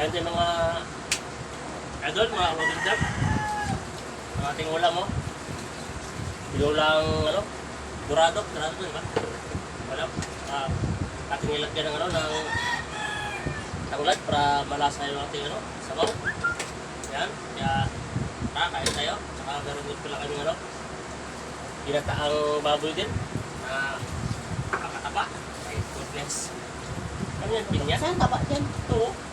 Kaya din mga idol, mga kabindap. Ang ating ulam mo. Binulang ano, dorado, dorado di ba? Wala. Uh, ating ilagyan ng ano, ng tanglad para malasa yung ating ano, sabaw. Yan. Kaya, tara, kain tayo. Tsaka meron din pala kami ano, ginataang baboy din na kakataba. Ay, goodness. Ano yan, pinya? Saan taba dyan? Ito,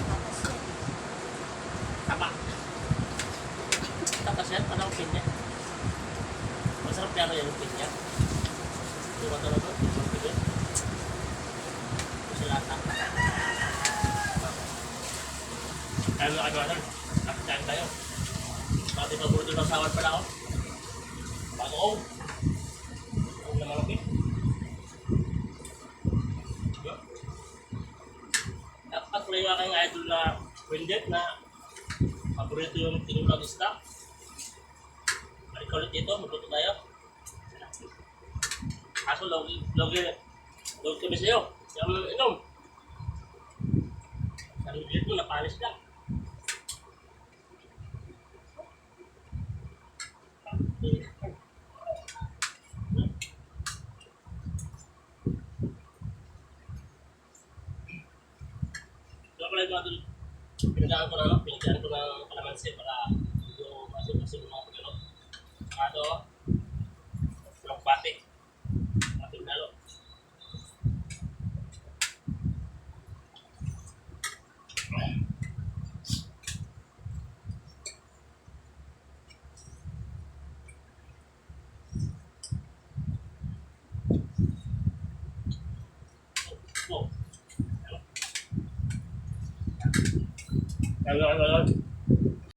Tapos yan. Taba. Tapos yan, parang pinya. Masarap yan yung pinya. Mo talaga, hindi mo pili. Ito sa lata. Kaya mga kaibigan, kapitan tayo. Pati paborito ng pala ako. Bagoong. Bagoong na mga pin. Actually, yung aking idol na Wendet na paborito yung tinulang isda. Balik ulit dito, magluto tayo. Kaso, logi, logi, logi kami sa'yo. Kaya mo inom. Sabi ulit mo, napalis lang. So, pala yung mga pinagdaan ko na, no? pinagdaan ko ng kalamansi para yung masin-masin yung mga pagano. Saka ito, yung pati. Ating lalo. Oh. Ano, ano, ano.